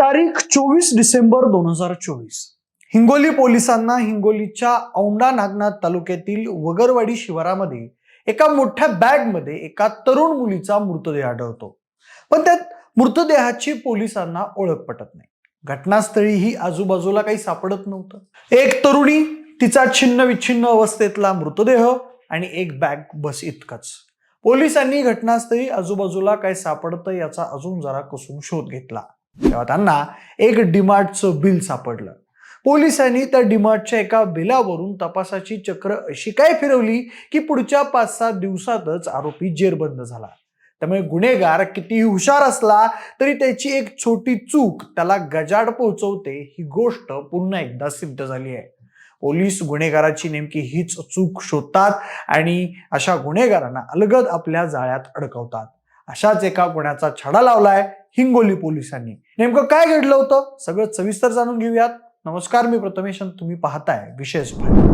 तारीख चोवीस डिसेंबर दोन हजार चोवीस. हिंगोली पोलिसांना हिंगोलीच्या औंढा नागनाथ तालुक्यातील वगरवाडी शिवारामध्ये एका मोठ्या बॅगमध्ये एका तरुण मुलीचा मृतदेह आढळतो. पण त्यात मृतदेहाची पोलिसांना ओळख पटत नाही. घटनास्थळी ही आजूबाजूला काही सापडत नव्हतं. एक तरुणी तिचा छिन्न विच्छिन्न अवस्थेतला मृतदेह आणि एक बॅग बस इतकंच. पोलिसांनी घटनास्थळी आजूबाजूला काय सापडतं याचा अजून जरा कसून शोध घेतला. तेव्हा त्यांना एक डिमार्टचं बिल सापडलं. पोलिसांनी त्या डिमार्टच्या एका बिलावरून तपासाची चक्र अशी काय फिरवली की पुढच्या पाच सात दिवसातच आरोपी जेरबंद झाला. त्यामुळे गुन्हेगार कितीही हुशार असला तरी त्याची एक छोटी चूक त्याला गजाड पोहोचवते ही गोष्ट पुन्हा एकदा सिद्ध झाली आहे. पोलीस गुन्हेगाराची नेमकी हीच चूक शोधतात आणि अशा गुन्हेगारांना अलगद आपल्या जाळ्यात अडकवतात. अशाच एका गुन्ह्याचा छडा लावलाय हिंगोली पोलिसांनी. नेमकं काय घडलं होतं? सगळं सविस्तर जाणून घेऊयात. नमस्कार मी प्रथमेश तुम्ही पाहताय विशेष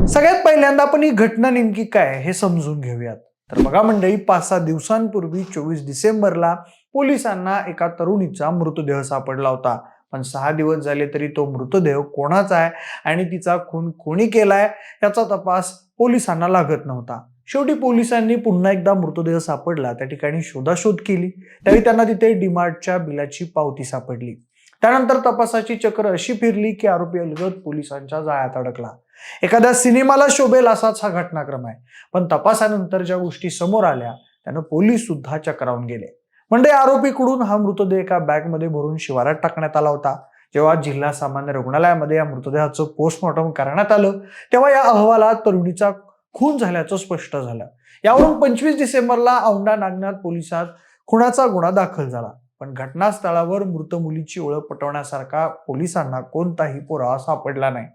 सगळ्यात पहिल्यांदा आपण ही घटना नेमकी काय हे समजून घेऊयात. तर बघा मंडळी पाच सहा दिवसांपूर्वी चोवीस डिसेंबरला पोलिसांना एका तरुणीचा मृतदेह सापडला होता. पण सहा दिवस झाले तरी तो मृतदेह कोणाचा आहे आणि तिचा खून कोणी केलाय याचा तपास पोलिसांना लागत नव्हता. शेवटी पोलिसांनी पुन्हा एकदा मृतदेह सापडला. त्या ठिकाणी शोधाशोध केली. त्यावेळी त्यांना तिथे डिमार्टच्या बिलाची पावती सापडली. त्यानंतर तपासाची चक्र अशी फिरली की आरोपी अलगद पोलिसांच्या जाळ्यात अडकला. एखाद्या सिनेमाला शोभेल असाच हा घटनाक्रम आहे. पण तपासानंतर ज्या गोष्टी समोर आल्या त्यानं पोलीस सुद्धा चक्रावून गेले. म्हणजे आरोपीकडून हा मृतदेह एका बॅगमध्ये भरून शिवारात टाकण्यात आला होता. जेव्हा जिल्हा सामान्य रुग्णालयामध्ये या मृतदेहाचं पोस्टमॉर्टम करण्यात आलं तेव्हा या अहवालात तरुणीचा खून झाल्याचं स्पष्ट झालं. यावरून पंचवीस डिसेंबरला औंढा नागनाथ पोलिसात खुनाचा गुन्हा दाखल झाला. पण घटनास्थळावर मृत मुलीची ओळख पटवण्यासारखा पोलिसांना कोणताही पुरावा सापडला नाही.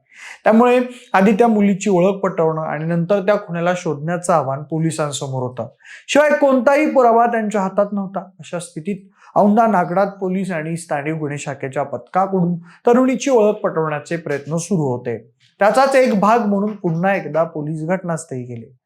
त्यामुळे आधी त्या मुलीची ओळख पटवणं आणि नंतर त्या खुन्याला शोधण्याचं आव्हान पोलिसांसमोर होतं. शिवाय कोणताही पुरावा त्यांच्या हातात नव्हता. अशा स्थितीत औंढा नागनाथ पोलीस आणि स्थानिक गुन्हे शाखेच्या पथकाकडून तरुणीची ओळख पटवण्याचे प्रयत्न सुरू होते. त्याचाच एक भाग म्हणून पुन्हा एकदा पोलीस घटनास्थळी गेले.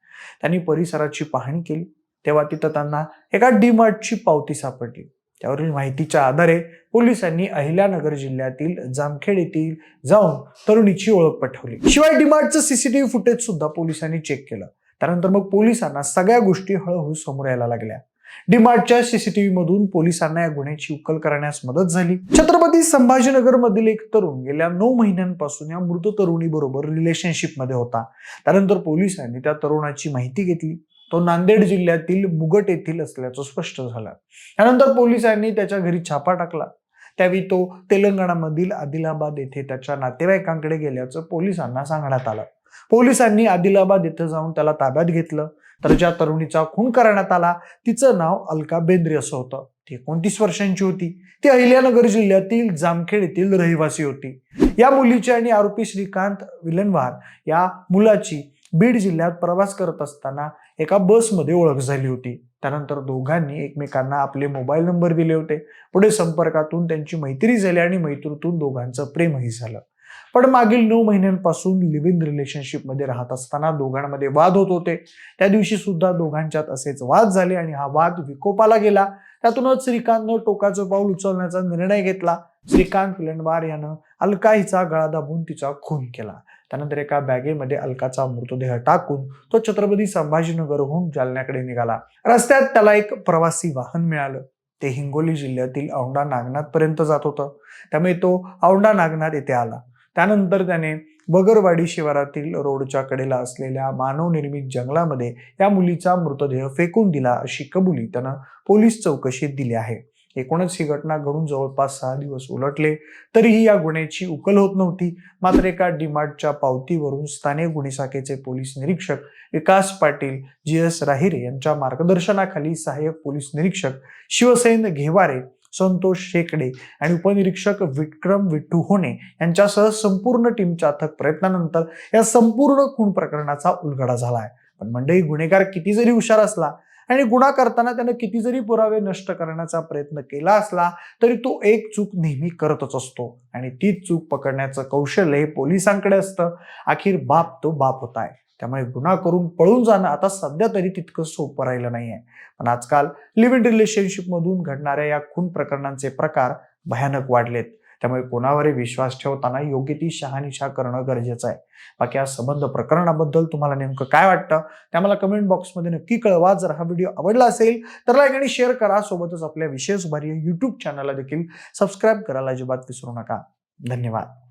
त्यांनी परिसराची पाहणी केली. तेव्हा तिथं त्यांना एका डीमार्टची पावती सापडली. त्यावरील माहितीच्या आधारे पोलिसांनी अहिल्यानगर जिल्ह्यातील जामखेड येथील जाऊन तरुणीची ओळख पटवली. शिवाय डीमार्टचं सीसीटीव्ही फुटेज सुद्धा पोलिसांनी चेक केलं. त्यानंतर मग पोलिसांना सगळ्या गोष्टी हळूहळू समोर यायला लागल्या. डीमार्टच्या सीसीटीव्ही मधून पोलिसांना या गुन्ह्याची उकल करण्यास मदत झाली. छत्रपती संभाजीनगर मधील एक तरुण गेल्या नऊ महिन्यांपासून या मृत तरुणी बरोबर रिलेशनशिपमध्ये होता. त्यानंतर पोलिसांनी त्या तरुणाची माहिती घेतली. तो नांदेड जिल्ह्यातील मुगट येथील असल्याचं स्पष्ट झालं. त्यानंतर पोलिसांनी त्याच्या घरी छापा टाकला. त्यावेळी तो तेलंगणामधील आदिलाबाद येथे त्याच्या नातेवाईकांकडे गेल्याचं पोलिसांना सांगण्यात आलं. पोलिसांनी आदिलाबाद येथे जाऊन त्याला ताब्यात घेतलं. तर ज्या तरुणीचा खून करण्यात आला तिचं नाव अलका बेंद्रे असं होतं. ती एकोणतीस वर्षांची होती. ती अहिल्यानगर जिल्ह्यातील जामखेड येथील रहिवासी होती. या मुलीची आणि आरोपी श्रीकांत विलनवार या मुलाची बीड जिल्ह्यात प्रवास करत असताना एका बसमध्ये ओळख झाली होती. त्यानंतर दोघांनी एकमेकांना आपले मोबाईल नंबर दिले होते. पुढे संपर्कातून त्यांची मैत्री झाली आणि मैत्रीतून दोघांचं प्रेमही झालं. पण मागील नऊ महिन्यांपासून लिव्ह इन रिलेशनशिपमध्ये राहत असताना दोघांमध्ये वाद होत होते. त्या दिवशी सुद्धा दोघांच्यात असेच वाद झाले आणि हा वाद विकोपाला गेला. त्यातूनच श्रीकांतनं टोकाचं पाऊल उचलण्याचा निर्णय घेतला. श्रीकांत पिलंडवार यानं अलका हिचा गळा दाबून तिचा खून केला. त्यानंतर एका बॅगेमध्ये अलकाचा मृतदेह टाकून तो छत्रपती संभाजीनगरहून जालन्याकडे निघाला. रस्त्यात त्याला एक प्रवासी वाहन मिळालं. ते हिंगोली जिल्ह्यातील औंढा नागनाथ पर्यंत जात होतं. त्यामुळे तो औंढा नागनाथ येथे आला. त्यानंतर त्याने वगरवाडी शिवारातील रोडच्या कडेला असलेल्या मानवनिर्मित जंगलामध्ये या मुलीचा मृतदेह फेकून दिला अशी कबुली त्यानं पोलीस चौकशीत दिली आहे. एकूणच ही घटना घडून जवळपास सहा दिवस उलटले तरीही या गुन्ह्याची उकल होत नव्हती. मात्र एका डिमार्टच्या पावतीवरून स्थानिक गुन्हे शाखेचे पोलीस निरीक्षक विकास पाटील जी एस राहिरे यांच्या मार्गदर्शनाखाली सहाय्यक पोलीस निरीक्षक शिवसेन घेवारे संतोष शेकडे आणि उपनिरीक्षक विक्रम विठ्ठू होणे यांच्यासह संपूर्ण टीमच्या अथक प्रयत्नानंतर या संपूर्ण खून प्रकरणाचा उलगडा झाला आहे पण मंडळी गुन्हेगार किती जरी हुशार असला आणि गुन्हा करताना त्यानं किती जरी पुरावे नष्ट करण्याचा प्रयत्न केला असला तरी तो एक चूक नेहमी करतच असतो. आणि तीच चूक पकडण्याचं कौशल्य हे पोलिसांकडे असतं. अखेर बाप तो बाप होत आहे त्यामुळे गुन्हा करून पळून जाणं आता सध्या तरी तितकं सोपं राहिलं नाहीये. पण आजकाल लिव्ह इन रिलेशनशिप मधून घडणाऱ्या या खून प्रकरणांचे प्रकार भयानक वाढलेत. त्यामुळे कोणावरही विश्वास ठेवताना योग्य ती शहानिशा करणं गरजेचं आहे. बाकी या संबंध प्रकरणाबद्दल तुम्हाला नेमकं काय वाटतं ते आम्हाला कमेंट बॉक्समध्ये नक्की कळवा. जर हा व्हिडिओ आवडला असेल तर लाईक आणि शेअर करा. सोबतच आपल्या विशेष भारी युट्यूब चॅनलला देखील सबस्क्राईब करायला अजिबात विसरू नका. धन्यवाद.